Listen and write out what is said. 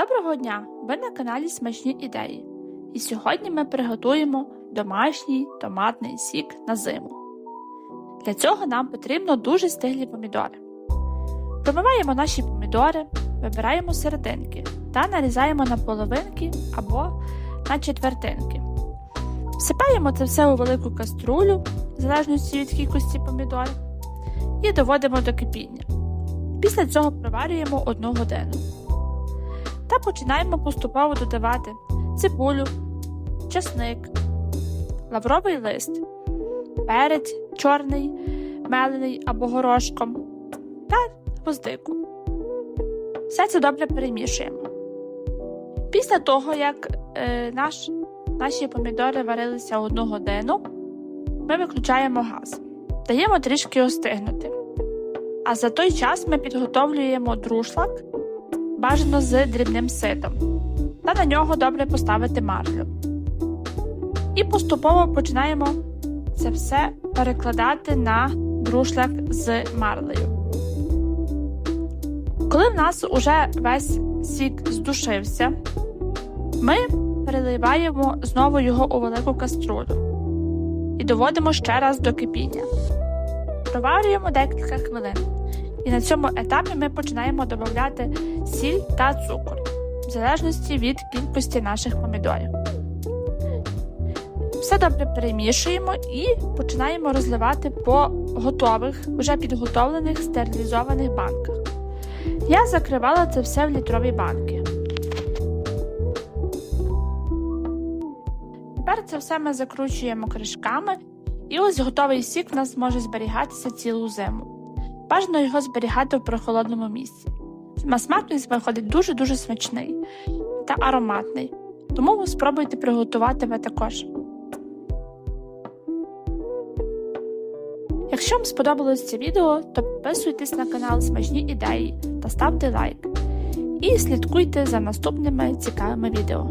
Доброго дня! Ви на каналі Смачні ідеї. І сьогодні ми приготуємо домашній томатний сік на зиму. Для цього нам потрібно дуже стиглі помідори. Промиваємо наші помідори, вибираємо серединки та нарізаємо на половинки або на четвертинки. Всипаємо це все у велику каструлю, в залежності від кількості помідор, і доводимо до кипіння. Після цього проварюємо 1 годину та починаємо поступово додавати цибулю, часник, лавровий лист, перець чорний, мелений або горошком та гвоздику. Все це добре перемішуємо. Після того, як е, наш, наші помідори варилися одну годину, ми виключаємо газ, даємо трішки остигнути. А за той час ми підготовлюємо друшлак бажано з дрібним ситом, та на нього добре поставити марлю. І поступово починаємо це все перекладати на друшлак з марлею. Коли в нас уже весь сік здушився, ми переливаємо знову його у велику каструлю і доводимо ще раз до кипіння. Проварюємо декілька хвилин. І на цьому етапі ми починаємо додати сіль та цукор, в залежності від кількості наших помідорів. Все добре перемішуємо і починаємо розливати по готових, вже підготовлених стерилізованих банках. Я закривала це все в літрові банки. Тепер це все ми закручуємо кришками, і ось готовий сік в нас може зберігатися цілу зиму. Бажано його зберігати в прохолодному місці. На виходить дуже-дуже смачний та ароматний, тому спробуйте приготувати ви також. Якщо вам сподобалось це відео, то підписуйтесь на канал Смачні ідеї та ставте лайк. І слідкуйте за наступними цікавими відео.